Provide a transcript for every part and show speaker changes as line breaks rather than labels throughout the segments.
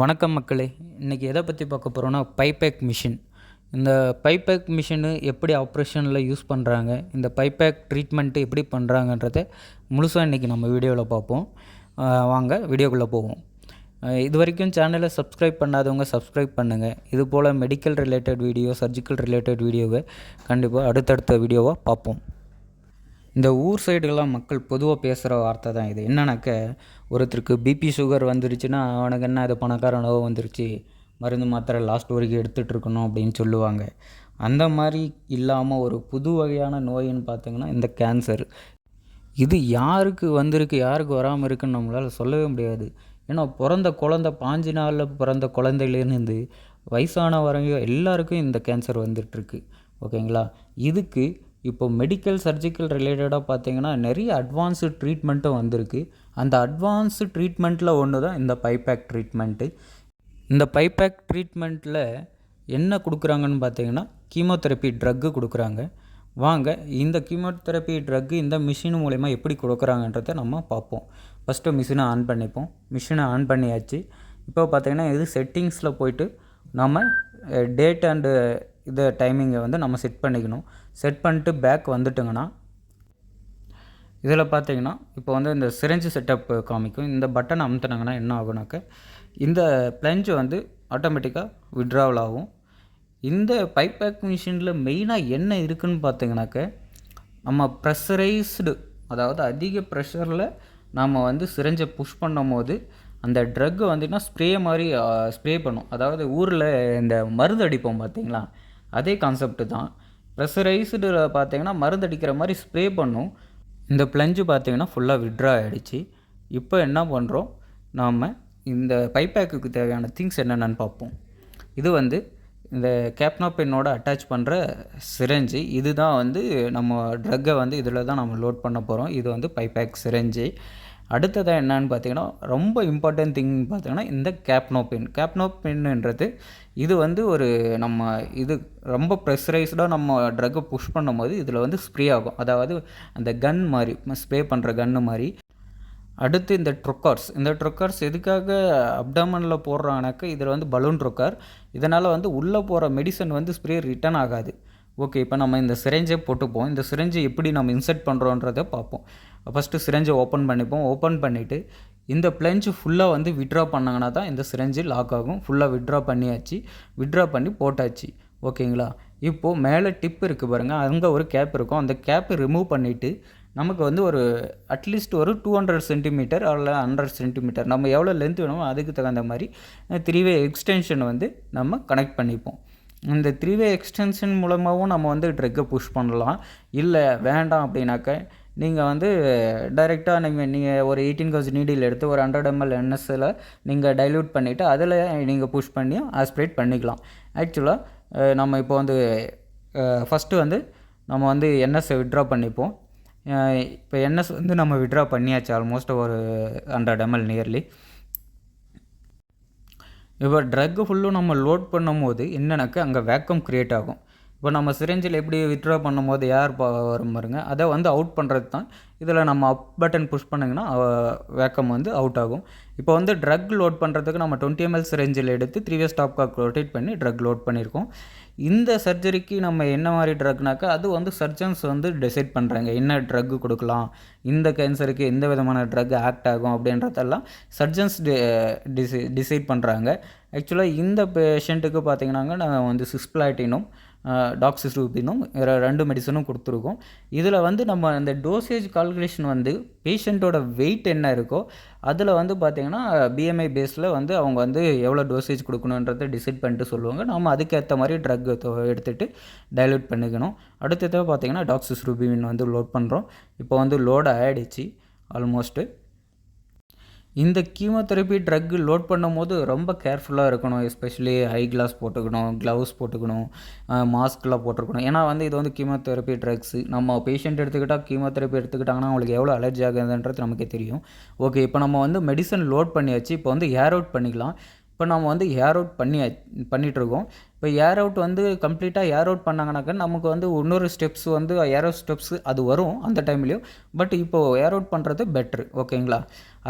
வணக்கம் மக்களே. இன்றைக்கி எதை பற்றி பார்க்க போகிறோன்னா பைபேக் மிஷின் இந்த பைபேக் மிஷினு எப்படி ஆப்ரேஷனில் யூஸ் பண்ணுறாங்க இந்த பைபேக் ட்ரீட்மெண்ட்டு எப்படி பண்ணுறாங்கன்றத முழுசாக இன்றைக்கி நம்ம வீடியோவில் பார்ப்போம். வாங்க வீடியோக்குள்ளே போவோம். இது வரைக்கும் சேனலை சப்ஸ்கிரைப் பண்ணாதவங்க சப்ஸ்கிரைப் பண்ணுங்கள் இது போல் medical related video surgical related வீடியோவை கண்டிப்பாக அடுத்தடுத்த வீடியோவாக பார்ப்போம். இந்த ஊர் சைடுலாம் மக்கள் பொதுவாக பேசுகிற வார்த்தை தான் இது. என்னன்னாக்க ஒருத்தருக்கு பிபி சுகர் வந்துருச்சுன்னா அவனுக்கு என்ன அது பணக்கார வந்துருச்சு. மருந்து மாத்திரை லாஸ்ட் வரைக்கும் எடுத்துகிட்டு இருக்கணும் அப்படின்னு சொல்லுவாங்க. அந்த மாதிரி இல்லாமல் ஒரு புது வகையான நோயின்னு பார்த்தீங்கன்னா இந்த கேன்சர் இது யாருக்கு வந்திருக்கு யாருக்கு வராமல் இருக்குன்னு நம்மளால் சொல்லவே முடியாது. ஏன்னா பிறந்த குழந்த பாஞ்சு நாளில் பிறந்த குழந்தையிலேருந்து வயசான வரையும் எல்லாருக்கும் இந்த கேன்சர் வந்துட்டுருக்கு ஓகேங்களா? இதுக்கு இப்போ மெடிக்கல் சர்ஜிக்கல் ரிலேட்டடாக பார்த்தீங்கன்னா நிறைய அட்வான்ஸு ட்ரீட்மெண்ட்டும் வந்திருக்கு. அந்த அட்வான்ஸு ட்ரீட்மெண்ட்டில் ஒன்று தான் இந்த பைபேக் ட்ரீட்மெண்ட்டு இந்த பைபேக் ட்ரீட்மெண்ட்டில் என்ன கொடுக்குறாங்கன்னு பார்த்தீங்கன்னா கீமோதெரப்பி ட்ரக்கு கொடுக்குறாங்க. வாங்க இந்த கீமோதெரப்பி ட்ரக்கு இந்த மிஷின் மூலயமா எப்படி கொடுக்குறாங்கன்றதை நம்ம பார்ப்போம். ஃபஸ்ட்டு மிஷினை ஆன் பண்ணிப்போம். மிஷினை ஆன் பண்ணியாச்சு. இப்போ பார்த்தீங்கன்னா இது செட்டிங்ஸில் போயிட்டு நம்ம டேட் அண்டு இதை டைமிங்கை வந்து நம்ம செட் பண்ணிக்கணும். செட் பண்ணிட்டு பேக் வந்துட்டுங்கன்னா இதில் பார்த்தீங்கன்னா இப்போ வந்து இந்த சிரஞ்சு செட்டப் காமிக்கும். இந்த பட்டன் அமுத்துனாங்கன்னா என்ன ஆகுனாக்க இந்த பிளஞ்சு வந்து ஆட்டோமேட்டிக்காக விட்ராவல் ஆகும். இந்த பைபேக் மிஷினில் மெயினாக என்ன இருக்குதுன்னு பார்த்தீங்கன்னாக்க நம்ம ப்ரெஷரைஸ்டு அதாவது அதிக ப்ரெஷரில் நாம் வந்து சிரஞ்சை புஷ் பண்ணும் போது அந்த ட்ரக்கு வந்துன்னா ஸ்ப்ரே மாதிரி ஸ்ப்ரே பண்ணும். அதாவது ஊரில் இந்த மருந்து அடிப்போம் பார்த்தீங்களா? அதே கான்செப்ட் தான். ப்ரெஷரைஸ்டு பார்த்தீங்கன்னா மருந்து அடிக்கிற மாதிரி ஸ்ப்ரே பண்ணும். இந்த பிளஞ்சு பார்த்தீங்கன்னா ஃபுல்லாக விட்ரா ஆகிடுச்சு இப்போ என்ன பண்ணுறோம் நாம் இந்த பைப்பேக்குக்கு தேவையான திங்ஸ் என்னென்னு பார்ப்போம். இது வந்து இந்த கேப்னா அட்டாச் பண்ணுற சிரஞ்சு இதுதான் வந்து நம்ம ட்ரக்கை வந்து இதில் தான் நம்ம லோட் பண்ண போகிறோம் இது வந்து பைபேக் சிரஞ்சு அடுத்ததாக என்னன்னு பார்த்தீங்கன்னா ரொம்ப இம்பார்ட்டன்ட் திங் பார்த்தீங்கன்னா இந்த கேப்னோ பென் கேப்னோ இது வந்து ஒரு நம்ம இது ரொம்ப ப்ரெஷரைஸ்டாக நம்ம ட்ரக்கை புஷ் பண்ணும்போது இதில் வந்து ஸ்ப்ரே ஆகும். அதாவது அந்த கன் மாதிரி ஸ்ப்ரே பண்ணுற கன்று மாதிரி. அடுத்து இந்த ட்ரொக்கார்ஸ் இந்த ட்ரொக்கார்ஸ் எதுக்காக அப்டமனில் போடுறாங்கனாக்கா இதில் வந்து பலூன் ட்ரொக்கார் இதனால் வந்து உள்ளே போகிற மெடிசன் வந்து ஸ்ப்ரே ரிட்டர்ன் ஆகாது. ஓகே இப்போ நம்ம இந்த சிரஞ்சை போட்டுப்போம். இந்த சிரஞ்சை எப்படி நம்ம இன்சர்ட் பண்ணுறோன்றதை பார்ப்போம். ஃபஸ்ட்டு சிரஞ்சை ஓப்பன் பண்ணிப்போம். ஓப்பன் பண்ணிவிட்டு இந்த பிளஞ்சு ஃபுல்லாக வந்து விட்ரா பண்ணாங்கன்னா தான் இந்த சிரஞ்சு லாக் ஆகும். ஃபுல்லாக விட்ரா பண்ணியாச்சு. விட்ரா பண்ணி போட்டாச்சு. ஓகேங்களா இப்போது மேலே டிப் இருக்குது பாருங்கள் அங்கே ஒரு கேப் இருக்கும். அந்த கேப்பை ரிமூவ் பண்ணிவிட்டு நமக்கு வந்து ஒரு அட்லீஸ்ட் ஒரு டூ ஹண்ட்ரட் சென்டிமீட்டர் அல்ல ஹண்ட்ரட் சென்டிமீட்டர் நம்ம எவ்வளோ லென்த் வேணுமோ அதுக்கு தகுந்த மாதிரி த்ரீ வே எக்ஸ்டென்ஷன் வந்து நம்ம கனெக்ட் பண்ணிப்போம். இந்த த்ரீ வே எக்ஸ்டென்ஷன் மூலமாகவும் நம்ம வந்து ட்ரக்கை புஷ் பண்ணலாம். இல்லை வேண்டாம் அப்படின்னாக்க நீங்கள் வந்து டைரெக்டாக நீங்கள் நீங்கள் ஒரு எயிட்டீன் கவுஸ் நீடில் எடுத்து ஒரு ஹண்ட்ரட் எம்எல் என்எஸ்ஸில் நீங்கள் டைல்யூட் பண்ணிவிட்டு அதில் நீங்கள் புஷ் பண்ணி ஆஸ்பிரேட் பண்ணிக்கலாம். ஆக்சுவலாக நம்ம இப்போ வந்து ஃபஸ்ட்டு வந்து நம்ம வந்து என்எஸ்ஸை விட்ரா பண்ணிப்போம். இப்போ என்எஸ் வந்து நம்ம விட்ரா பண்ணியாச்சு ஆல்மோஸ்ட் ஒரு ஹண்ட்ரட் எம்எல் நியர்லி இப்போ ட்ரக்கு ஃபுல்லும் நம்ம லோட் பண்ணும்போது என்னென்னாக்கா அங்கே வேக்கம் க்ரியேட் ஆகும். இப்போ நம்ம சிரிஞ்சில் எப்படி வித்ட்ரா பண்ணும்போது ஏர் வரும் பாருங்க அதை வந்து அவுட் பண்ணுறது தான். இதில் நம்ம அப் பட்டன் புஷ் பண்ணிங்கன்னா வேக்கம் வந்து அவுட் ஆகும். இப்போ வந்து ட்ரக் லோட் பண்ணுறதுக்கு நம்ம டுவெண்ட்டி எம்எல் சிரிஞ்சில் எடுத்து த்ரீ வே ஸ்டாப் காக் ரொட்டேட் பண்ணி ட்ரக் லோட் பண்ணியிருக்கோம். இந்த சர்ஜரிக்கு நம்ம என்ன மாதிரி ட்ரக்னாக்கா அது வந்து சர்ஜன்ஸ் வந்து டிசைட் பண்ணுறாங்க என்ன ட்ரக்கு கொடுக்கலாம்? இந்த கேன்சருக்கு எந்த விதமான ட்ரக் ஆக்ட் ஆகும் அப்படின்றதெல்லாம் சர்ஜன்ஸ் டிசை டிசைட் பண்ணுறாங்க ஆக்சுவலாக இந்த பேஷண்ட்டுக்கு பார்த்தீங்கன்னாங்க நான் வந்து சிஸ்பிளாட்டினும் டாக்ஸிஸ்ரூபினும் ரெண்டு மெடிசனும் கொடுத்துருக்கோம். இதில் வந்து நம்ம அந்த டோசேஜ் கால்குலேஷன் வந்து பேஷண்ட்டோட வெயிட் என்ன இருக்கோ அதில் வந்து பார்த்திங்கன்னா பிஎம்ஐ பேஸில் வந்து அவங்க வந்து எவ்வளோ டோசேஜ் கொடுக்கணுன்றதை டிசைட் பண்ணிட்டு சொல்லுவாங்க. நம்ம அதுக்கேற்ற மாதிரி ட்ரக் எடுத்துகிட்டு டைலூட் பண்ணிக்கணும். அடுத்ததாக பார்த்திங்கன்னா டாக்ஸிஸ்ரூபின் வந்து லோட் பண்ணுறோம் இப்போ வந்து லோட் ஆகிடுச்சு ஆல்மோஸ்ட்டு இந்த கீமோதெரப்பி ட்ரக் லோட் பண்ணும்போது ரொம்ப கேர்ஃபுல்லாக இருக்கணும். எஸ்பெஷலி ஐ கிளாஸ் போட்டுக்கணும் க்ளவுஸ் போட்டுக்கணும் மாஸ்க்லாம் போட்டிருக்கணும். ஏன்னா வந்து இது வந்து கீமோதெரப்பி ட்ரக்ஸு நம்ம பேஷண்ட் எடுத்துக்கிட்டால் கீமோதெரப்பி எடுத்துக்கிட்டாங்கன்னா அவங்களுக்கு எவ்வளோ அலர்ஜி ஆகுதுன்றது நமக்கே தெரியும். ஓகே இப்போ நம்ம வந்து மெடிசன் லோட் பண்ணியாச்சு. இப்போ வந்து ஏர் அவுட் பண்ணிக்கலாம். இப்போ நம்ம வந்து ஏர் அவுட் பண்ணி பண்ணிகிட்ருக்கோம் இப்போ ஏர் அவுட் வந்து கம்ப்ளீட்டாக ஏர் அவுட் பண்ணாங்கனாக்கா நமக்கு வந்து இன்னொரு ஸ்டெப்ஸ் வந்து ஏர் அவுட் ஸ்டெப்ஸ் அது வரும் அந்த டைம்லேயும் பட் இப்போது ஏர் அவுட் பண்ணுறது பெட்ரு ஓகேங்களா?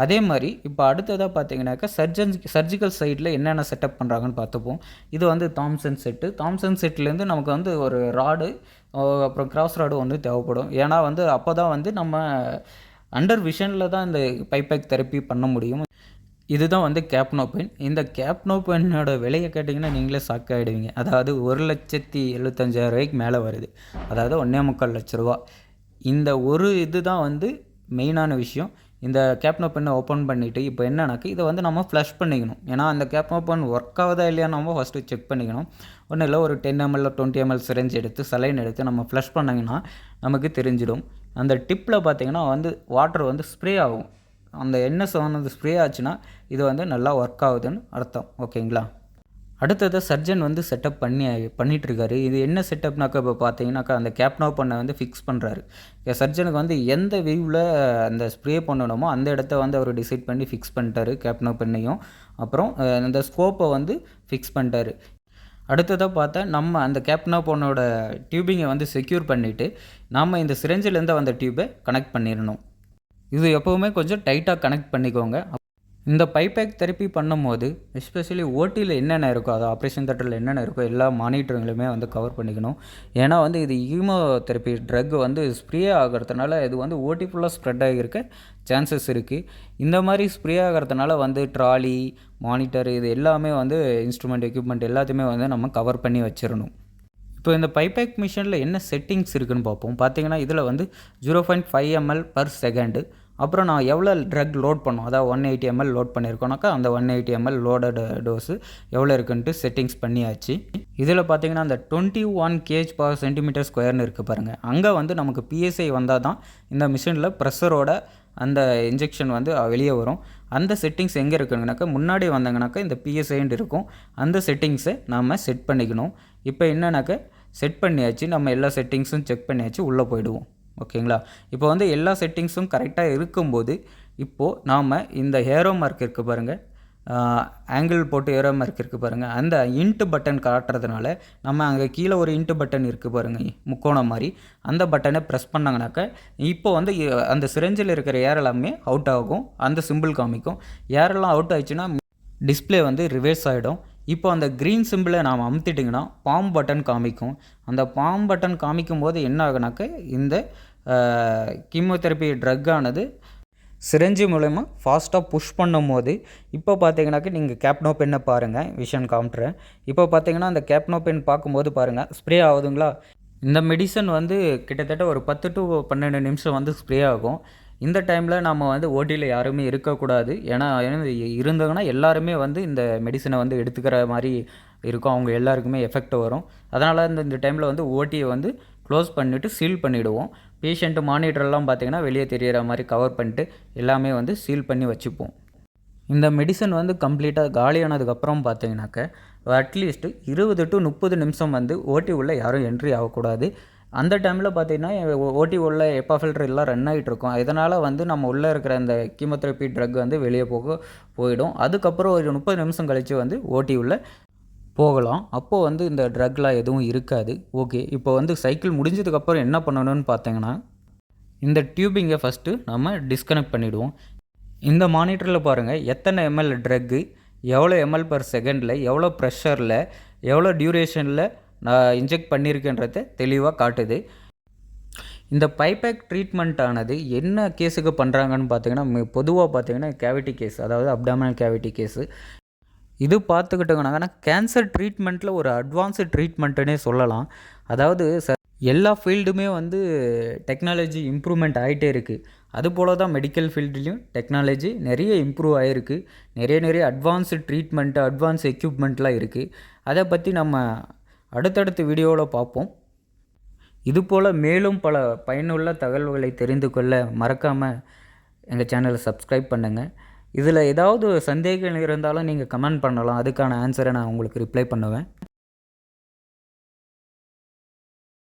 அதே மாதிரி இப்போ அடுத்ததாக பார்த்தீங்கன்னாக்கா சர்ஜன் சர்ஜிக்கல் சைடில் என்னென்ன செட்டப் பண்ணுறாங்கன்னு பார்த்துப்போம். இது வந்து தாம்சன் செட்டு தாம்சன் செட்லேருந்து நமக்கு வந்து ஒரு ராடு அப்புறம் கிராஸ் ராடு வந்து தேவைப்படும். ஏன்னா வந்து அப்போ தான் வந்து நம்ம அண்டர் விஷனில் தான் இந்த பைபேக் தெரப்பி பண்ண முடியும். இதுதான் வந்து கேப்னோ பென் இந்த கேப்னோ பென்னோட விலையை கேட்டிங்கன்னா நீங்களே ஷாக் ஆகிடுவீங்க அதாவது ஒரு லட்சத்தி எழுபத்தஞ்சாயிரம் ரூபாய்க்கு மேலே வருது. அதாவது ஒன்றே முக்கால் லட்ச ரூபா. இந்த ஒரு இது தான் வந்து மெயினான விஷயம். இந்த கேப்னோ பெண்ணை ஓப்பன் பண்ணிவிட்டு இப்போ என்னன்னாக்கா இதை வந்து நம்ம ஃப்ளஷ் பண்ணிக்கணும். ஏன்னா அந்த கேப்னோ பென் ஒர்க் ஆகுதா இல்லையா நம்ம ஃபஸ்ட்டு செக் பண்ணிக்கணும். ஒன்றும் இல்லை ஒரு ten ML twenty ML syringe எடுத்து சலைன் எடுத்து நம்ம ஃப்ளஷ் பண்ணிங்கன்னா நமக்கு தெரிஞ்சிடும். அந்த டிப்பில் பார்த்திங்கன்னா வந்து வாட்டர் வந்து ஸ்ப்ரே ஆகும். அந்த எண்ணெய் சோனது ஸ்ப்ரே ஆச்சுன்னா இது வந்து நல்லா ஒர்க் ஆகுதுன்னு அர்த்தம். ஓகேங்களா? அடுத்தது சர்ஜன் வந்து செட்டப் பண்ணி பண்ணிகிட்ருக்காரு இது என்ன செட்டப்னாக்கா இப்போ பார்த்தீங்கன்னாக்கா அந்த கேப்னோ பண்ணை வந்து ஃபிக்ஸ் பண்ணுறாரு சர்ஜனுக்கு வந்து எந்த வியூவில் அந்த ஸ்ப்ரே பண்ணணுமோ அந்த இடத்த வந்து அவர் டிசைட் பண்ணி ஃபிக்ஸ் பண்ணிட்டாரு கேப்னோ பண்ணையும் அப்புறம் அந்த ஸ்கோப்பை வந்து ஃபிக்ஸ் பண்ணிட்டாரு. அடுத்ததாக பார்த்தா நம்ம அந்த கேப்னா பொண்ணோட டியூபிங்கை வந்து செக்யூர் பண்ணிவிட்டு நாம் இந்த சிரஞ்சிலேருந்து வந்த டியூபை கனெக்ட் பண்ணிடணும் இது எப்போவுமே கொஞ்சம் டைட்டாக கனெக்ட் பண்ணிக்கோங்க. இந்த பைபேக் தெரப்பி பண்ணும்போது எஸ்பெஷலி ஓட்டியில் என்னென்ன இருக்கோ அது ஆப்ரேஷன் தேட்டரில் என்னென்ன இருக்கோ எல்லா மானிட்டருங்களுமே வந்து கவர் பண்ணிக்கணும். ஏன்னா வந்து இது ஈமோ தெரப்பி ட்ரக் வந்து ஸ்ப்ரே ஆகிறதுனால இது வந்து ஓட்டி ஃபுல்லாக ஸ்ப்ரெட் ஆகியிருக்க சான்சஸ் இருக்குது இந்த மாதிரி ஸ்ப்ரே ஆகிறதுனால வந்து ட்ராலி மானிட்டர் இது எல்லாமே வந்து இன்ஸ்ட்ருமெண்ட் எக்யூப்மெண்ட் எல்லாத்தையுமே வந்து நம்ம கவர் பண்ணி வச்சிடணும் இப்போ இந்த பைபேக் மிஷினில் என்ன செட்டிங்ஸ் இருக்குதுன்னு பார்ப்போம். பார்த்தீங்கன்னா இதில் வந்து zero point five ML per second அப்புறம் நான் எவ்வளோ ட்ரக் லோட் பண்ணோம்? அதாவது ஒன் எயிட்டி எம்எல் லோட் பண்ணியிருக்கோனாக்கா அந்த one eighty ML loaded dose எவ்வளோ இருக்குன்ட்டு செட்டிங்ஸ் பண்ணியாச்சு. இதில் பார்த்தீங்கன்னா அந்த twenty one gauge per centimetre ஸ்கொயர்னு இருக்குது பாருங்கள் அங்கே வந்து நமக்கு பிஎஸ்ஐ வந்தால் தான் இந்த மிஷினில் ப்ரெஷரோட அந்த இன்ஜெக்ஷன் வந்து வெளியே வரும். அந்த செட்டிங்ஸ் எங்கே இருக்குங்கனாக்கா முன்னாடி வந்தாங்கனாக்கா இந்த பிஎஸ்ஐன்ட்டு இருக்கும். அந்த செட்டிங்ஸை நாம் செட் பண்ணிக்கணும். இப்போ என்னன்னாக்கா செட் பண்ணியாச்சு நம்ம எல்லா செட்டிங்ஸும் செக் பண்ணியாச்சு உள்ளே போயிடுவோம். ஓகேங்களா? இப்போ வந்து எல்லா செட்டிங்ஸும் கரெக்டாக இருக்கும்போது இப்போது நாம் இந்த ஹேரோ மார்க் இருக்குது பாருங்கள் ஆங்கிள் போட்டு ஏரோ மார்க் இருக்குது பாருங்கள் அந்த இன்ட்டு பட்டன் காட்டுறதுனால நம்ம அங்கே கீழே ஒரு இன்ட்டு பட்டன் இருக்குது பாருங்கள் முக்கோணம் மாதிரி அந்த பட்டனை ப்ரெஸ் பண்ணாங்கனாக்க இப்போ வந்து அந்த சிரஞ்சில் இருக்கிற ஏர் எல்லாமே அவுட் ஆகும். அந்த சிம்பிள் காமிக்கும். ஏரெல்லாம் அவுட் ஆயிடுச்சுன்னா டிஸ்பிளே வந்து ரிவர்ஸ் ஆகிடும் இப்போ அந்த க்ரீன் சிம்பிளை நாம் அமுத்திட்டிங்கன்னா பாம் பட்டன் காமிக்கும். அந்த பாம் பட்டன் காமிக்கும் போது என்ன ஆகுனாக்க இந்த கீமோதெரப்பி ட்ரக்கானது சிரஞ்சி மூலயமா ஃபாஸ்ட்டாக புஷ் பண்ணும் போது இப்போ பார்த்தீங்கன்னாக்க நீங்கள் கேப்னோ பெண்ணை பாருங்கள் விஷன் காமிட்டுறேன் இப்போ பார்த்தீங்கன்னா அந்த கேப்னோ பென் பார்க்கும்போது பாருங்கள் ஸ்ப்ரே ஆகுதுங்களா? இந்த மெடிசன் வந்து கிட்டத்தட்ட ஒரு பத்து டு பன்னெண்டு நிமிஷம் வந்து ஸ்ப்ரே ஆகும். இந்த டைமில் நம்ம வந்து ஓட்டியில் யாருமே இருக்கக்கூடாது. ஏன்னா இருந்தாங்கன்னா எல்லாருமே வந்து இந்த மெடிசனை வந்து எடுத்துக்கிற மாதிரி இருக்கும். அவங்க எல்லாருக்குமே எஃபெக்ட் வரும். அதனால் இந்த இந்த டைமில் வந்து ஓட்டியை வந்து க்ளோஸ் பண்ணிவிட்டு சீல் பண்ணிவிடுவோம் பேஷண்ட்டு மானிட்டர்லாம் பார்த்திங்கன்னா வெளியே தெரிகிற மாதிரி கவர் பண்ணிட்டு எல்லாமே வந்து சீல் பண்ணி வச்சுப்போம். இந்த மெடிசன் வந்து கம்ப்ளீட்டாக காலியானதுக்கப்புறம் பார்த்தீங்கன்னாக்க அட்லீஸ்ட்டு இருபது டு முப்பது நிமிஷம் வந்து ஓட்டி உள்ள யாரும் என்ட்ரி ஆகக்கூடாது. அந்த டைமில் பார்த்தீங்கன்னா ஓடி உள்ள எப்பா ஃபில்டர் எல்லாம் ரன் ஆகிட்டு இருக்கும் இதனால் வந்து நம்ம உள்ளே இருக்கிற அந்த கீமோதெரப்பி ட்ரக் வந்து வெளியே போக போயிடும். அதுக்கப்புறம் ஒரு முப்பது நிமிஷம் கழித்து வந்து ஓடி உள்ள போகலாம். அப்போது வந்து இந்த ட்ரக்லாம் எதுவும் இருக்காது. ஓகே இப்போ வந்து சைக்கிள் முடிஞ்சதுக்கப்புறம் என்ன பண்ணணும்னு பார்த்தீங்கன்னா இந்த டியூபிங்கை ஃபஸ்ட்டு நம்ம டிஸ்கனெக்ட் பண்ணிவிடுவோம் இந்த மானிட்டரில் பாருங்கள் எத்தனை எம்எல் ட்ரக்கு எவ்வளோ எம்எல் பர் செகண்டில் எவ்வளோ ப்ரெஷரில் எவ்வளோ டியூரேஷனில் நான் இன்ஜெக்ட் பண்ணியிருக்கேன்றதை தெளிவாக காட்டுது. இந்த பைபேக் ட்ரீட்மெண்ட் ஆனது என்ன கேஸுக்கு பண்ணுறாங்கன்னு பார்த்தீங்கன்னா பொதுவாக பார்த்தீங்கன்னா கேவிட்டி கேஸ் அதாவது அப்டாமினல் கேவிட்டி கேஸு இது பார்த்துக்கிட்டோங்கன்னா கேன்சர் ட்ரீட்மெண்ட்டில் ஒரு அட்வான்ஸு ட்ரீட்மெண்ட்டுனே சொல்லலாம். அதாவது ச எல்லா ஃபீல்டுமே வந்து டெக்னாலஜி இம்ப்ரூவ்மெண்ட் ஆகிட்டே இருக்குது அதுபோல் தான் மெடிக்கல் ஃபீல்டுலேயும் டெக்னாலஜி நிறைய இம்ப்ரூவ் ஆகிருக்கு நிறைய நிறைய அட்வான்ஸு ட்ரீட்மெண்ட்டு அட்வான்ஸ் எக்யூப்மெண்ட்லாம் இருக்குது அதை பற்றி நம்ம அடுத்தடுத்த வீடியோவில் பார்ப்போம். இதுபோல் மேலும் பல பயனுள்ள தகவல்களை தெரிந்து கொள்ள மறக்காமல் எங்கள் சேனலை சப்ஸ்கிரைப் பண்ணுங்கள் இதில் ஏதாவது சந்தேகம் இருந்தாலும் நீங்கள் கமெண்ட் பண்ணலாம். அதுக்கான ஆன்சரை நான் உங்களுக்கு ரிப்ளை பண்ணுவேன்.